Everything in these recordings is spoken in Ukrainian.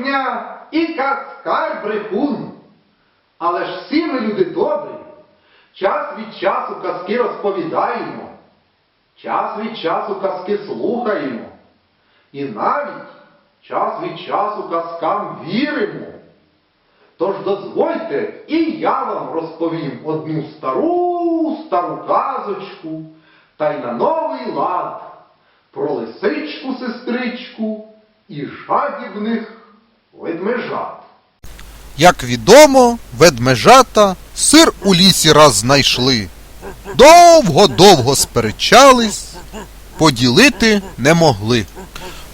брехня і каскар брехун. Але ж всі ми люди добрі. Час від часу казки розповідаємо, час від часу казки слухаємо. І навіть час від часу казкам віримо. Тож дозвольте, і я вам розповім одну стару стару казочку, та й на новий лад про лисичку сестричку і жадібних ведмежат. Як відомо, ведмежата сир у лісі раз знайшли. Довго-довго сперечались, поділити не могли.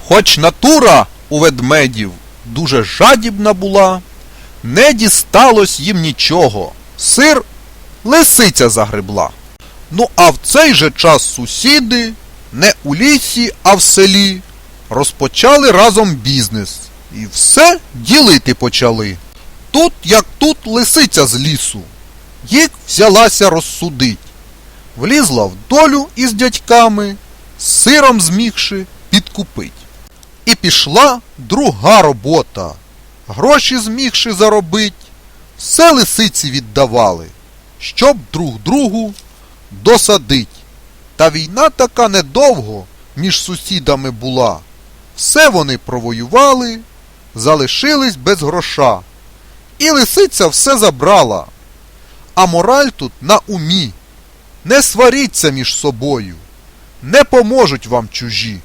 Хоч натура у ведмедів дуже жадібна була, не дісталось їм нічого. Сир лисиця загребла. Ну а в цей же час сусіди, не у лісі, а в селі, розпочали разом бізнес і все ділити почали. Тут, як тут, лисиця з лісу. Їх взялася розсудить. Влізла в долю із дядьками, сиром змігши підкупить. І пішла друга робота. Гроші змігши заробить, все лисиці віддавали, щоб друг другу досадить. Та війна така недовго між сусідами була. Все вони провоювали, залишились без гроша. І лисиця все забрала. А мораль тут на умі. Не сваріться між собою. Не поможуть вам чужі.